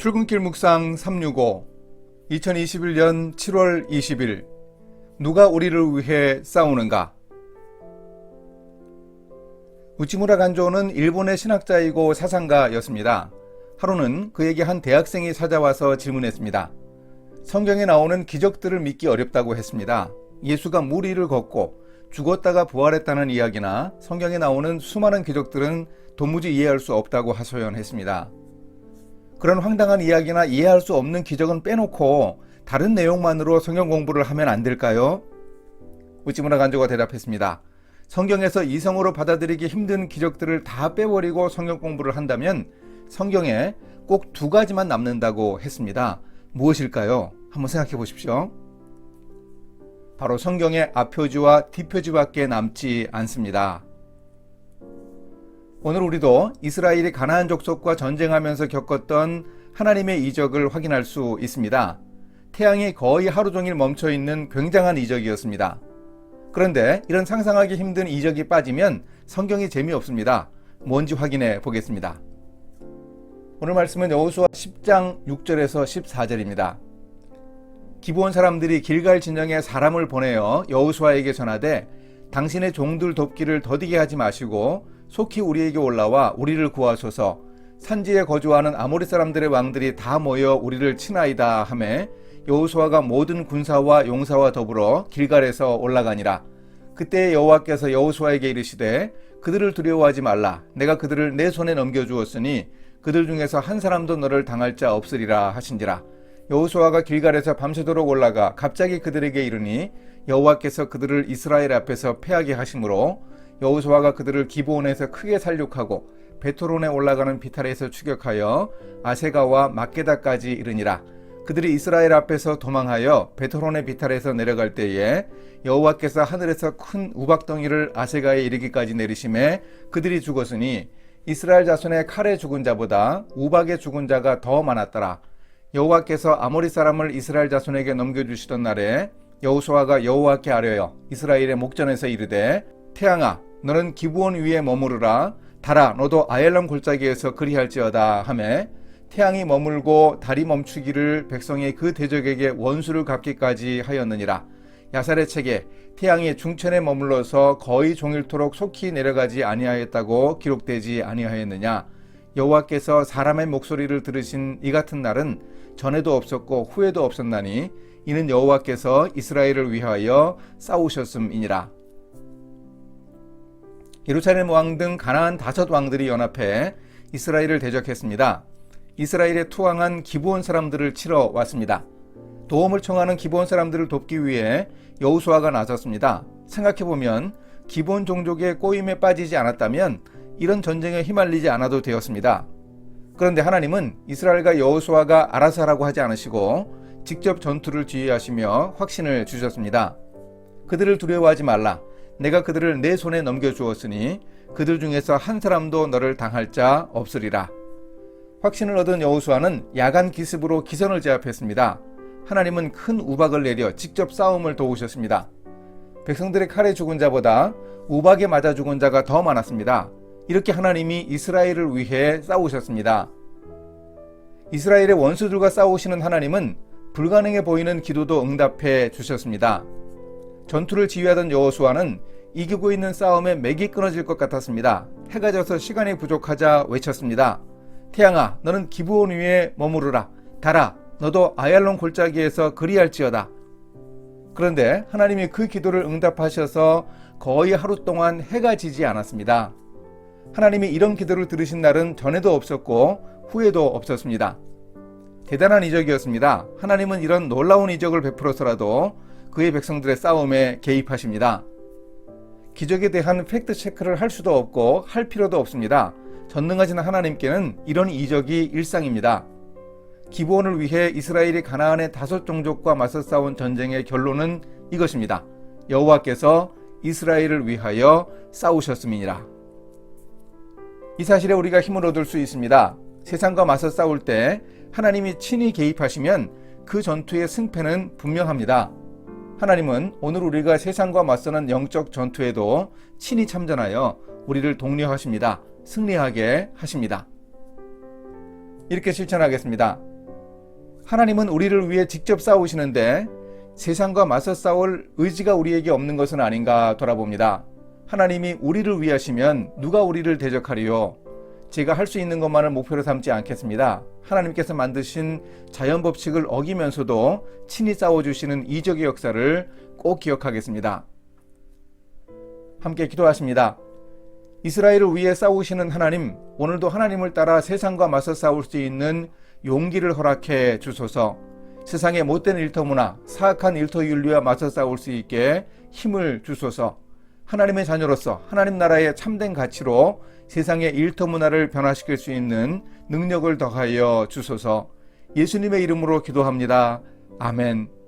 출근길 묵상 365 2021년 7월 20일 누가 우리를 위해 싸우는가 우치무라 간조는 일본의 신학자이고 사상가였습니다. 하루는 그에게 한 대학생이 찾아와서 질문했습니다. 성경에 나오는 기적들을 믿기 어렵다고 했습니다. 예수가 물 위를 걷고 죽었다가 부활했다는 이야기나 성경에 나오는 수많은 기적들은 도무지 이해할 수 없다고 하소연했습니다. 그런 황당한 이야기나 이해할 수 없는 기적은 빼놓고 다른 내용만으로 성경 공부를 하면 안 될까요? 우찌무라 간조가 대답했습니다. 성경에서 이성으로 받아들이기 힘든 기적들을 다 빼버리고 성경 공부를 한다면 성경에 꼭 두 가지만 남는다고 했습니다. 무엇일까요? 한번 생각해 보십시오. 바로 성경의 앞표지와 뒷표지밖에 남지 않습니다. 오늘 우리도 이스라엘이 가나안 족속과 전쟁하면서 겪었던 하나님의 이적을 확인할 수 있습니다. 태양이 거의 하루 종일 멈춰 있는 굉장한 이적이었습니다. 그런데 이런 상상하기 힘든 이적이 빠지면 성경이 재미없습니다. 뭔지 확인해 보겠습니다. 오늘 말씀은 여호수아 10장 6절에서 14절입니다. 기브온 사람들이 길갈 진영에 사람을 보내어 여호수아에게 전하되 당신의 종들 돕기를 더디게 하지 마시고 속히 우리에게 올라와 우리를 구하소서. 산지에 거주하는 아모리 사람들의 왕들이 다 모여 우리를 치나이다 하매 여호수아가 모든 군사와 용사와 더불어 길갈에서 올라가니라. 그때 여호와께서 여호수아에게 이르시되 그들을 두려워하지 말라. 내가 그들을 내 손에 넘겨 주었으니 그들 중에서 한 사람도 너를 당할 자 없으리라 하신지라. 여호수아가 길갈에서 밤새도록 올라가 갑자기 그들에게 이르니 여호와께서 그들을 이스라엘 앞에서 패하게 하심으로 여호수아가 그들을 기브온에서 크게 살육하고 베토론에 올라가는 비탈에서 추격하여 아세가와 막게다까지 이르니라. 그들이 이스라엘 앞에서 도망하여 베토론의 비탈에서 내려갈 때에 여호와께서 하늘에서 큰 우박덩이를 아세가에 이르기까지 내리심에 그들이 죽었으니 이스라엘 자손의 칼에 죽은 자보다 우박에 죽은 자가 더 많았더라. 여호와께서 아모리 사람을 이스라엘 자손에게 넘겨주시던 날에 여호수아가 여호와께 아뢰어 이스라엘의 목전에서 이르되 태양아 너는 기부원 위에 머무르라. 달아 너도 아엘람 골짜기에서 그리할지어다 하매 태양이 머물고 달이 멈추기를 백성이 그 대적에게 원수를 갚기까지 하였느니라. 야살의 책에 태양이 중천에 머물러서 거의 종일토록 속히 내려가지 아니하였다고 기록되지 아니하였느냐. 여호와께서 사람의 목소리를 들으신 이 같은 날은 전에도 없었고 후에도 없었나니 이는 여호와께서 이스라엘을 위하여 싸우셨음이니라. 예루살렘 왕 등 가나안 다섯 왕들이 연합해 이스라엘을 대적했습니다. 이스라엘에 투항한 기브온 사람들을 치러 왔습니다. 도움을 청하는 기브온 사람들을 돕기 위해 여호수아가 나섰습니다. 생각해 보면 기본 종족의 꼬임에 빠지지 않았다면 이런 전쟁에 휘말리지 않아도 되었습니다. 그런데 하나님은 이스라엘과 여호수아가 알아서 하라고 하지 않으시고 직접 전투를 지휘하시며 확신을 주셨습니다. 그들을 두려워하지 말라. 내가 그들을 내 손에 넘겨 주었으니 그들 중에서 한 사람도 너를 당할 자 없으리라. 확신을 얻은 여호수아는 야간 기습으로 기선을 제압했습니다. 하나님은 큰 우박을 내려 직접 싸움을 도우셨습니다. 백성들의 칼에 죽은 자보다 우박에 맞아 죽은 자가 더 많았습니다. 이렇게 하나님이 이스라엘을 위해 싸우셨습니다. 이스라엘의 원수들과 싸우시는 하나님은 불가능해 보이는 기도도 응답해 주셨습니다. 전투를 지휘하던 여호수아는 이기고 있는 싸움에 맥이 끊어질 것 같았습니다. 해가 져서 시간이 부족하자 외쳤습니다. 태양아, 너는 기브온 위에 머무르라. 달아, 너도 아얄론 골짜기에서 그리할지어다. 그런데 하나님이 그 기도를 응답하셔서 거의 하루 동안 해가 지지 않았습니다. 하나님이 이런 기도를 들으신 날은 전에도 없었고 후에도 없었습니다. 대단한 이적이었습니다. 하나님은 이런 놀라운 이적을 베풀어서라도 그의 백성들의 싸움에 개입하십니다. 기적에 대한 팩트 체크를 할 수도 없고 할 필요도 없습니다. 전능하신 하나님께는 이런 이적이 일상입니다. 기본을 위해 이스라엘이 가나안의 다섯 종족과 맞서 싸운 전쟁의 결론은 이것입니다. 여호와께서 이스라엘을 위하여 싸우셨음이니라. 이 사실에 우리가 힘을 얻을 수 있습니다. 세상과 맞서 싸울 때 하나님이 친히 개입하시면 그 전투의 승패는 분명합니다. 하나님은 오늘 우리가 세상과 맞서는 영적 전투에도 친히 참전하여 우리를 독려하십니다. 승리하게 하십니다. 이렇게 실천하겠습니다. 하나님은 우리를 위해 직접 싸우시는데 세상과 맞서 싸울 의지가 우리에게 없는 것은 아닌가 돌아봅니다. 하나님이 우리를 위하시면 누가 우리를 대적하리요? 제가 할 수 있는 것만을 목표로 삼지 않겠습니다. 하나님께서 만드신 자연 법칙을 어기면서도 친히 싸워주시는 이적의 역사를 꼭 기억하겠습니다. 함께 기도하십니다. 이스라엘을 위해 싸우시는 하나님, 오늘도 하나님을 따라 세상과 맞서 싸울 수 있는 용기를 허락해 주소서. 세상의 못된 일터 문화, 사악한 일터 윤리와 맞서 싸울 수 있게 힘을 주소서. 하나님의 자녀로서 하나님 나라의 참된 가치로 세상의 일터 문화를 변화시킬 수 있는 능력을 더하여 주소서. 예수님의 이름으로 기도합니다. 아멘.